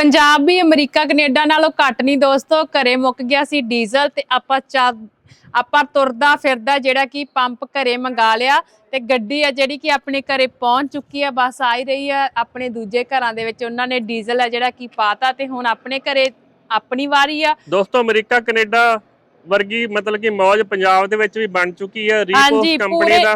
ਪੰਜਾਬ ਵੀ America Canada ਨਾਲੋਂ ਘੱਟ ਨਹੀਂ ਦੋਸਤੋ। ਘਰੇ ਮੁੱਕ ਗਿਆ ਸੀ ਡੀਜ਼ਲ ਤੇ ਆਪਾਂ ਚਾ ਆਪਾਂ ਤੁਰਦਾ ਫਿਰਦਾ ਜਿਹੜਾ ਕਿ ਪੰਪ ਘਰੇ ਮੰਗਾ ਲਿਆ ਤੇ ਗੱਡੀ ਆ ਜਿਹੜੀ ਕਿ ਆਪਣੇ ਘਰੇ ਪਹੁੰਚ ਚੁੱਕੀ ਆ ਬਸ ਆ ਹੀ ਰਹੀ ਆ ਆਪਣੇ ਦੂਜੇ ਘਰਾਂ ਦੇ ਵਿੱਚ। ਉਹਨਾਂ ਨੇ ਡੀਜ਼ਲ ਆ ਜਿਹੜਾ ਕਿ ਪਾਤਾ ਤੇ ਹੁਣ ਆਪਣੇ ਘਰੇ ਆਪਣੀ ਵਾਰੀ ਆ। ਦੋਸਤੋ ਅਮਰੀਕਾ ਕੈਨੇਡਾ ਵਰਗੀ ਮਤਲਬ ਕਿ ਮੌਜ ਪੰਜਾਬ ਦੇ ਵਿੱਚ ਵੀ ਬਣ ਚੁੱਕੀ ਹੈ ਹਾਂਜੀ, ਰੀਪੋਸ ਕੰਪਨੀ ਦਾ।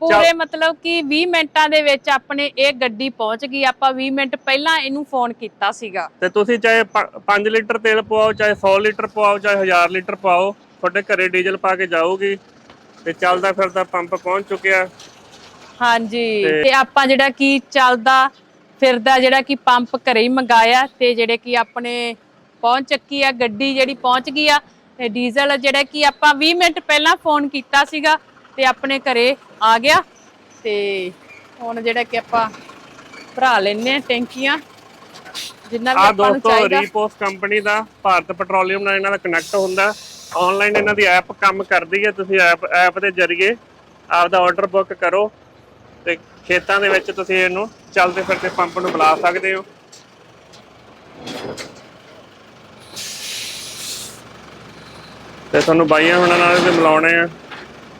ਪੂਰੇ ਮਤਲਬ ਕਿ 20 ਮਿੰਟਾਂ ਦੇ ਵਿੱਚ ਆਪਣੇ ਇਹ ਗੱਡੀ ਪਹੁੰਚ ਗਈ ਆਪਾਂ 20 ਮਿੰਟ ਪਹਿਲਾਂ ਇਹਨੂੰ ਫੋਨ ਕੀਤਾ ਸੀਗਾ। ਤੇ ਤੁਸੀਂ ਚਾਹੇ 5 ਲੀਟਰ ਤੇਲ ਪਵਾਓ ਚਾਹੇ 100 ਲੀਟਰ ਪਵਾਓ ਚਾਹੇ 1000 ਲੀਟਰ ਪਵਾਓ ਤੁਹਾਡੇ ਘਰੇ ਡੀਜ਼ਲ ਪਾ ਕੇ ਜਾਊਗੀ ਤੇ ਚੱਲਦਾ ਫਿਰਦਾ ਪੰਪ ਪਹੁੰਚ ਚੁੱਕਿਆ। ਹਾਂਜੀ ਤੇ- ਤੇ ਆਪਾਂ ਜਿਹੜਾ ਕੀ ਚੱਲਦਾ ਫਿਰਦਾ ਜਿਹੜਾ ਕਿ ਪੰਪ ਘਰੇ ਹੀ ਮੰਗਾਇਆ ਤੇ ਜਿਹੜੇ ਕਿ ਆਪਣੇ ਪਹੁੰਚ ਚੱਕੀ ਆ ਗੱਡੀ ਜਿਹੜੀ ਪਹੁੰਚ ਗਈ ਆ ਤੇ ਡੀਜ਼ਲ ਜਿਹੜਾ ਕਿ ਆਪਾਂ 20 ਮਿੰਟ ਪਹਿਲਾਂ ਫੋਨ ਕੀਤਾ ਸੀਗਾ ਤੇ ਆਪਣੇ ਘਰੇ ਆ ਗਿਆ ਤੇ ਹੁਣ ਜਿਹੜਾ ਕਿ ਆਪਾਂ ਭਰਾ ਲੈਨੇ ਆ ਟੈਂਕੀਆਂ ਜਿੰਨਾ ਵੀ ਆ ਆਪਾਂ ਨੂੰ ਦੋਸਤੋ ਚਾਹੀਦਾ। ਰੀਪੋਸ ਕੰਪਨੀ ਦਾ ਭਾਰਤ ਪੈਟਰੋਲੀਅਮ ਨਾਲ ਇਹਨਾਂ ਦਾ ਕਨੈਕਟ ਹੁੰਦਾ। ਆਨਲਾਈਨ ਇਹਨਾਂ ਦੀ ਐਪ ਕੰਮ ਕਰਦੀ ਹੈ ਤੁਸੀਂ ਐਪ ਐਪ ਦੇ ਜ਼ਰੀਏ ਆਪਦਾ ਆਰਡਰ ਬੁੱਕ ਕਰੋ ਤੇ ਖੇਤਾਂ ਦੇ ਵਿੱਚ ਤੁਸੀਂ ਇਹਨੂੰ ਚੱਲਦੇ ਫਿਰਦੇ ਪੰਪ ਨੂੰ ਬੁਲਾ ਸਕਦੇ ਹੋ। ਤੇ ਤੁਹਾਨੂੰ ਬਾਈਆਂ ਹੁਣਾਂ ਨਾਲ ਵੀ ਮਿਲਾਉਣੇ ਆ।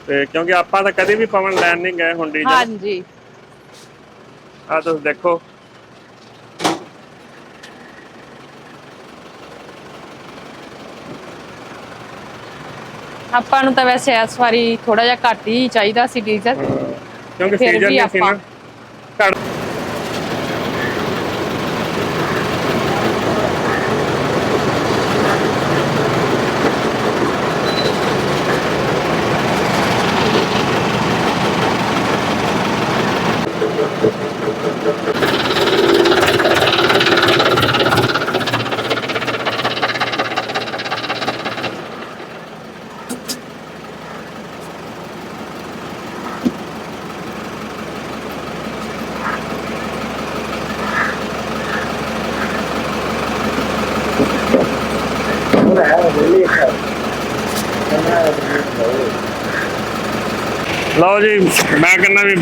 ਤੇ ਕਿਉਂਕਿ ਆਪਾਂ ਤਾਂ ਕਦੇ ਵੀ ਪਵਨ ਲੈਣ ਨਹੀਂ ਗਏ ਹੁਣ ਡੀਜ਼ਲ ਹਾਂਜੀ। ਆ ਤੁਸੀਂ ਦੇਖੋ। ਆਪਾਂ ਨੂੰ ਤਾਂ ਵੈਸੇ ਇਸ ਵਾਰੀ ਥੋੜਾ ਜਿਹਾ ਘੱਟ ਹੀ ਚਾਹੀਦਾ ਸੀ ਡੀਜ਼ਲ। ਕਿਉਂਕਿ ਫਿਰ ਸੀਜ਼ਨ ਵੀ ਨਹੀਂ ਸੀ ਨਾ। ਆਪਾਂ- ਲਓ ਜੀ, ਮੈਂ ਕਹਿੰਦਾ ਵੀ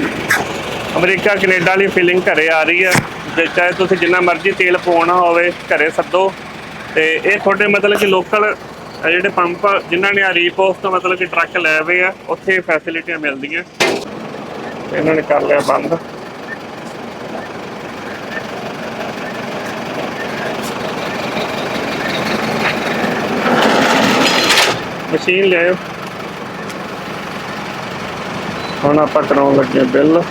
ਅਮਰੀਕਾ, ਕੈਨੇਡਾ ਵਾਲੀ ਫੀਲਿੰਗ ਘਰੇ ਆ ਰਹੀ ਹੈ। ਜੇ ਚਾਹੇ ਤੁਸੀਂ ਜਿੰਨਾ ਮਰਜ਼ੀ ਤੇਲ ਪਵਾਉਣਾ ਹੋਵੇ, ਘਰੇ ਸੱਦੋ। ਤੇ ਇਹ ਤੁਹਾਡੇ ਮਤਲਬ ਕਿ ਲੋਕਲ ਜਿਹੜੇ ਪੰਪ ਜਿਨ੍ਹਾਂ ਨੇ ਆ ਰੀਪੋਸ ਤੋਂ ਮਤਲਬ ਕਿ ਟਰੱਕ ਲੈ ਹੋਏ ਆ, ਉੱਥੇ ਫੈਸਿਲਿਟੀਆਂ ਮਿਲਦੀਆਂ। ਇਹਨਾਂ ਨੇ ਕਰ ਲਿਆ ਬੰਦ। ਮਸ਼ੀਨ ਲਿਆਓ ਹੁਣ ਆਪਾਂ ਕਰਾਉਣ ਲੱਗੇ ਹਾਂ ਬਿੱਲ।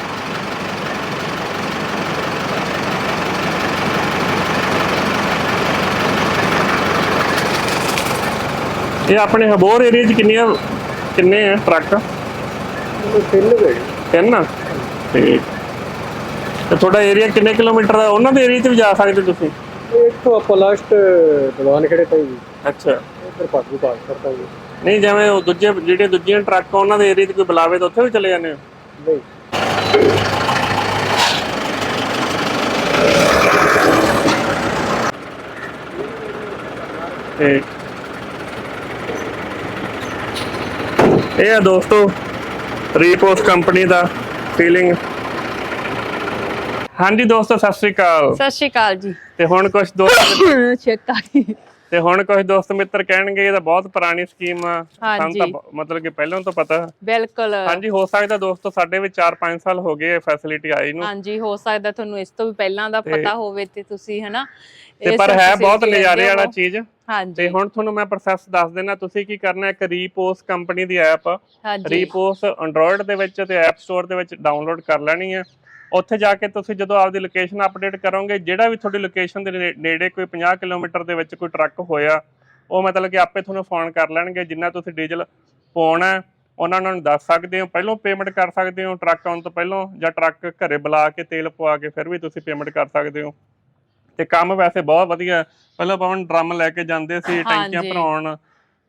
ਇਹ ਆਪਣੇ ਹਬੋਰ ਏਰੀਆ 'ਚ ਕਿੰਨੀਆਂ ਕਿੰਨੇ ਆ ਟਰੱਕ? ਤਿੰਨ ਗਏ ਤਿੰਨ ਤੇ ਤੁਹਾਡਾ ਏਰੀਆ ਕਿੰਨੇ ਕਿਲੋਮੀਟਰ ਦਾ ਉਹਨਾਂ ਦੇ ਏਰੀਆ 'ਚ ਵੀ ਜਾ ਸਕਦੇ ਤੁਸੀਂ? ਇੱਕ ਤੋਂ ਆਪਾਂ ਲਾਸਟ ਦੀਵਾਨ ਖੜੇ ਜੀ। ਅੱਛਾ। ਇੱਧਰ ਭਾਗੂ ਬਾਗ ਕਰਤਾ ਜੀ। ਨਹੀਂ ਜਿਵੇਂ ਉਹ ਦੂਜੇ ਜਿਹੜੇ ਦੂਜੀਆਂ ਟਰੱਕ ਆ, ਉਹਨਾਂ ਦੇ ਏਰੀਆ 'ਚ ਕੋਈ ਬੁਲਾਵੇ ਤਾਂ ਉੱਥੇ ਵੀ ਚਲੇ ਜਾਂਦੇ ਹੋ? ਨਹੀਂ। ਤੇ ਇਹ ਆ ਦੋਸਤੋ ਰੀਪੋਸ ਕੰਪਨੀ ਦਾ ਫੀਲਿੰਗ ਹਾਂਜੀ ਦੋਸਤੋ ਸਤਿ ਸ੍ਰੀ ਅਕਾਲ। ਸਤਿ ਸ਼੍ਰੀ ਅਕਾਲ ਜੀ। ਤੇ ਹੁਣ ਕੁਝ ਦੋਸਤ ਛੇਤਾ। ਤੇ ਹੁਣ ਕੁਝ ਦੋਸਤ ਮਿੱਤਰ ਕਹਿਣਗੇ ਇਹ ਤਾਂ ਬਹੁਤ ਪੁਰਾਣੀ ਸਕੀਮ ਆ। ਸਾਨੂੰ। ਤਾਂ ਮਤਲਬ ਕਿ ਪਹਿਲਾਂ ਤੋਂ ਪਤਾ। ਬਿਲਕੁਲ। ਹਾਂਜੀ ਹੋ ਸਕਦਾ ਦੋਸਤੋ ਸਾਡੇ ਵੀ 4-5 ਸਾਲ ਹੋ ਗਏ ਫੈਸਿਲਿਟੀ ਆਈ ਨੂੰ। ਹਾਂਜੀ ਹੋ ਸਕਦਾ ਤੁਹਾਨੂੰ ਇਸ ਤੋਂ ਵੀ ਪਹਿਲਾਂ ਦਾ ਪਤਾ ਹੋਵੇ ਤੇ ਤੁਸੀਂ ਹਨਾ ਤੇ ਪਰ ਹੈ ਬਹੁਤ ਨਜ਼ਾਰੇ ਵਾਲਾ। ਚੀਜ਼। ਹਾਂਜੀ। ਤੇ ਹੁਣ ਤੁਹਾਨੂੰ ਮੈਂ ਪ੍ਰੋਸੈਸ ਦੱਸ ਦੇਣਾ ਤੁਸੀਂ ਕੀ ਕਰਨਾ ਇੱਕ ਰੀਪੋਸ ਕੰਪਨੀ ਦੀ ਐਪ ਰੀਪੋਸ ਐਂਡਰੋਇਡ ਦੇ ਵਿੱਚ ਤੇ ਐਪ ਸਟੋਰ ਦੇ ਵਿੱਚ ਡਾਊਨਲੋਡ ਕਰ ਲੈਣੀ ਹੈ ਉੱਥੇ ਜਾ ਕੇ ਤੁਸੀਂ ਜਦੋਂ ਆਪਦੀ ਲੋਕੇਸ਼ਨ ਅਪਡੇਟ ਕਰੋਗੇ ਜਿਹੜਾ ਵੀ ਤੁਹਾਡੀ ਲੋਕੇਸ਼ਨ ਦੇ ਨੇੜੇ ਕੋਈ 50 ਕਿਲੋਮੀਟਰ ਦੇ ਵਿੱਚ ਕੋਈ ਟਰੱਕ ਹੋਇਆ ਉਹ ਮਤਲਬ ਕਿ ਆਪੇ ਤੁਹਾਨੂੰ ਫੋਨ ਕਰ ਲੈਣਗੇ ਜਿੰਨਾ ਤੁਸੀਂ ਡੀਜ਼ਲ ਪਾਉਣਾ ਉਹਨਾਂ ਨੂੰ ਦੱਸ ਸਕਦੇ ਹੋ ਪਹਿਲਾਂ ਪੇਮੈਂਟ ਕਰ ਸਕਦੇ ਹੋ ਟਰੱਕ ਆਉਣ ਤੋਂ ਪਹਿਲਾਂ ਜਾਂ ਟਰੱਕ ਘਰੇ ਬੁਲਾ ਕੇ ਤੇਲ ਪਵਾ ਕੇ ਫਿਰ ਵੀ ਤੁਸੀਂ ਪੇਮੈਂਟ ਕਰ ਸਕਦੇ ਹੋ ਤੇ ਕੰਮ ਵੈਸੇ ਬਹੁਤ ਵਧੀਆ। ਪਹਿਲਾਂ ਪਵਨ ਡਰਮ ਲੈ ਕੇ ਜਾਂਦੇ ਸੀ ਟੈਂਕੀਆਂ। ਭਰਾਉਣ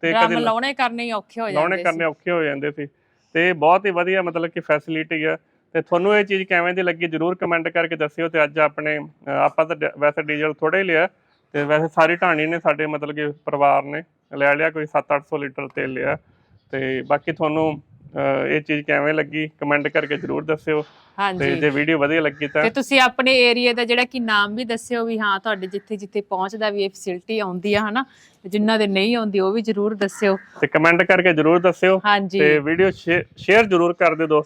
ਤੇ ਕਦੇ ਲਾਉਣੇ ਕਰਨੇ ਹੀ ਔਖੇ ਹੋ ਲਾਉਣੇ ਜਾਂਦੇ ਕਰਨੇ ਸੀ ਔਖੇ ਹੋ ਜਾਂਦੇ ਸੀ ਤੇ ਬਹੁਤ ਹੀ ਵਧੀਆ ਮਤਲਬ ਕਿ ਫੈਸਿਲਿਟੀ ਹੈ ਤੇ ਤੁਹਾਨੂੰ ਇਹ ਚੀਜ਼ ਕਿਵੇਂ ਦੀ ਲੱਗੀ ਜਰੂਰ ਕਮੈਂਟ ਕਰਕੇ ਦੱਸਿਓ ਤੇ ਅੱਜ ਆਪਣੇ ਆਪਾਂ ਤਾਂ ਵੈਸੇ ਡੀਜ਼ਲ ਥੋੜਾ ਹੀ ਲਿਆ ਤੇ ਵੈਸੇ ਸਾਰੀ ਢਾਣੀ ਨੇ ਸਾਡੇ ਮਤਲਬ ਕਿ ਪਰਿਵਾਰ ਨੇ ਲੈ ਲਿਆ ਕੋਈ 7-800 ਲੀਟਰ ਤੇਲ ਲਿਆ ਤੇ ਬਾਕੀ ਤੁਹਾਨੂੰ ਇਹ ਚੀਜ਼ ਕਿਵੇਂ ਲੱਗੀ ਕਮੈਂਟ ਕਰਕੇ ਜਰੂਰ ਦੱਸਿਓ ਤੇ ਜੇ ਵੀਡੀਓ ਵਧੀਆ ਲੱਗੀ ਤਾਂ ਤੇ ਤੁਸੀਂ ਆਪਣੇ ਏਰੀਆ ਦਾ ਜਿਹੜਾ ਕਿ ਨਾਮ ਵੀ ਦੱਸਿਓ ਵੀ ਹਾਂ ਤੁਹਾਡੇ ਜਿੱਥੇ ਜਿੱਥੇ ਪਹੁੰਚਦਾ ਵੀ ਇਹ ਫੈਸਿਲਿਟੀ ਆਉਂਦੀ ਆ ਹਨਾ ਜਿਨ੍ਹਾਂ ਦੇ ਨਹੀਂ ਆਉਂਦੀ ਉਹ ਵੀ ਜਰੂਰ ਦੱਸਿਓ। ਤੇ ਕਮੈਂਟ ਕਰਕੇ ਜਰੂਰ ਦੱਸਿਓ ਤੇ ਵੀਡੀਓ ਸ਼ੇਅਰ ਜਰੂਰ ਕਰ ਦਿਓ ਦੋਸਤੋ।